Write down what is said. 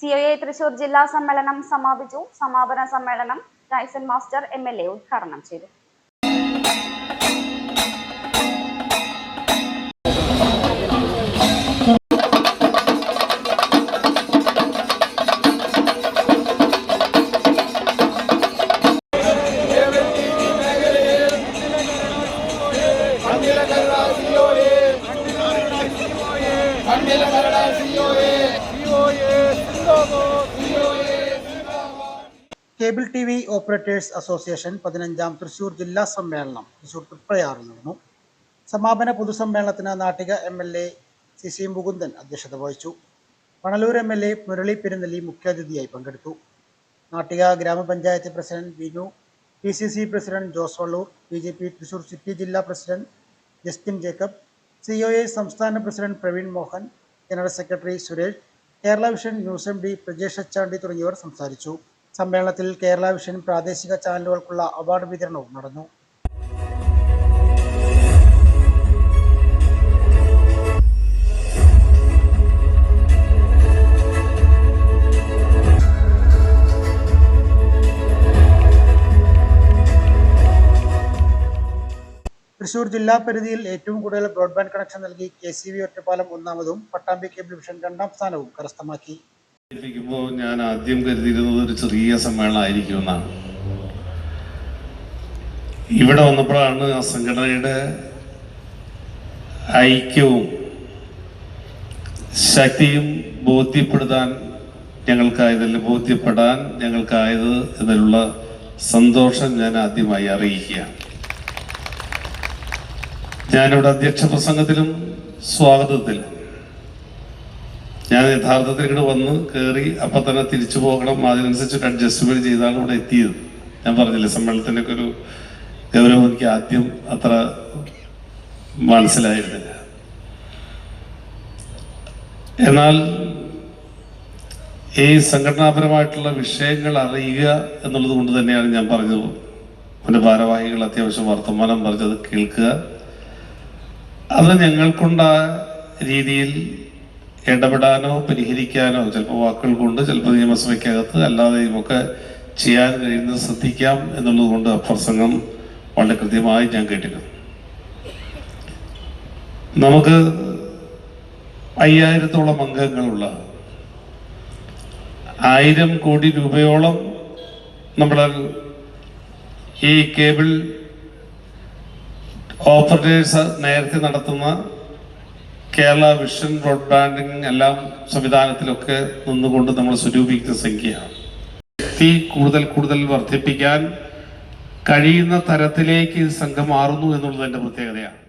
C O A Thrissur ജില്ലാ സമ്മേളനം സമാപിച്ചു. സമാപന സമ്മേളനം Taison master M L A ഉദ്ഘാടനം ചെയ്തു. Cable T V operators association പതിനഞ്ചാം തൃശൂർ ജില്ലാ സമ്മേളനം തൃശൂർ തൃപ്രയാറിൽ നടന്നു. സമാപന പൊതുസമ്മേളനത്തിന് Nattika M L A C C Mukundan അധ്യക്ഷത വഹിച്ചു. Panalur M L A Murali Perunnali മുഖ്യാതിഥിയായി പങ്കെടുത്തു. നാട്ടിക ഗ്രാമപഞ്ചായത്ത് president Vinu P C C president Jose Vallur B J P Thrissur city ജില്ലാ president Justin Jacob C O A സംസ്ഥാന president Praveen Mohan general secretary Suresh Kerala vision news M D Prajesh Achandi തുടങ്ങിയവർ സംസാരിച്ചു. സമ്മേളനത്തിൽ Kerala vision പ്രാദേശിക ചാനലുകൾക്കുള്ള award വിതരണവും നടന്നു. തൃശൂർ ജില്ലാ പരിധിയിൽ ഏറ്റവും കൂടുതൽ ബ്രോഡ്ബാൻഡ് കണക്ഷൻ നൽകി കെ സി വി ഒറ്റപ്പാലം ഒന്നാമതും പട്ടാമ്പി കേബിൾ വിഷൻ രണ്ടാം സ്ഥാനവും കരസ്ഥമാക്കി. ഇരിക്കുമ്പോൾ ഞാൻ ആദ്യം കരുതിയിരുന്നത് ഒരു ചെറിയ സമ്മേളനമായിരിക്കും എന്നാണ് ഇവിടെ വന്നപ്പോഴാണ് ആ സംഘടനയുടെ ഐക്യവും ശക്തിയും ബോധ്യപ്പെടുത്താൻ ഞങ്ങൾക്കായതിൽ ബോധ്യപ്പെടാൻ ഞങ്ങൾക്കായത് എന്നതിലുള്ള സന്തോഷം ഞാൻ ആദ്യമായി അറിയിക്കുകയാണ്. ഞാനിവിടെ അധ്യക്ഷ പ്രസംഗത്തിലും സ്വാഗതത്തിലും ഞാൻ യഥാർത്ഥത്തിൽ ഇവിടെ വന്ന് കയറി അപ്പൊ തന്നെ തിരിച്ചു പോകണം. അതിനനുസരിച്ച് ഒരു അഡ്ജസ്റ്റ്മെന്റ് ചെയ്താണ് ഇവിടെ എത്തിയത്. ഞാൻ പറഞ്ഞില്ലേ സമ്മേളനത്തിന്റെ ഒക്കെ ഒരു ഗൗരവം എനിക്ക് ആദ്യം അത്ര മനസ്സിലായിരുന്നില്ല എന്നാൽ ഈ സംഘടനാപരമായിട്ടുള്ള വിഷയങ്ങൾ അറിയുക എന്നുള്ളത് കൊണ്ട് തന്നെയാണ് ഞാൻ പറഞ്ഞത്. എന്റെ ഭാരവാഹികൾ അത്യാവശ്യം വർത്തമാനം പറഞ്ഞത് കേൾക്കുക. അത് ഞങ്ങൾക്കുണ്ടായ രീതിയിൽ ഇടപെടാനോ പരിഹരിക്കാനോ ചിലപ്പോൾ വാക്കുകൾ കൊണ്ട് ചിലപ്പോൾ നിയമസഭയ്ക്കകത്ത് അല്ലാതെയും ഒക്കെ ചെയ്യാൻ കഴിയുന്നത് ശ്രദ്ധിക്കാം എന്നുള്ളത് കൊണ്ട് പ്രസംഗം വളരെ കൃത്യമായി ഞാൻ കേട്ടിരുന്നു. നമുക്ക് അയ്യായിരത്തോളം അംഗങ്ങളുള്ള ആയിരം കോടി രൂപയോളം നമ്മുടെ ഈ കേബിൾ ഓപ്പറേറ്റേഴ്സ് നേരത്തെ നടത്തുന്ന കേരള വിഷൻ ബ്രോഡ്ബാൻഡിങ് എല്ലാം സംവിധാനത്തിലൊക്കെ നിന്നുകൊണ്ട് നമ്മൾ സ്വരൂപിക്കുന്ന സംഖ്യയാണ്. ശക്തി കൂടുതൽ കൂടുതൽ വർദ്ധിപ്പിക്കാൻ കഴിയുന്ന തരത്തിലേക്ക് ഈ സംഘം മാറുന്നു എന്നുള്ളത് എന്റെ പ്രത്യേകതയാണ്.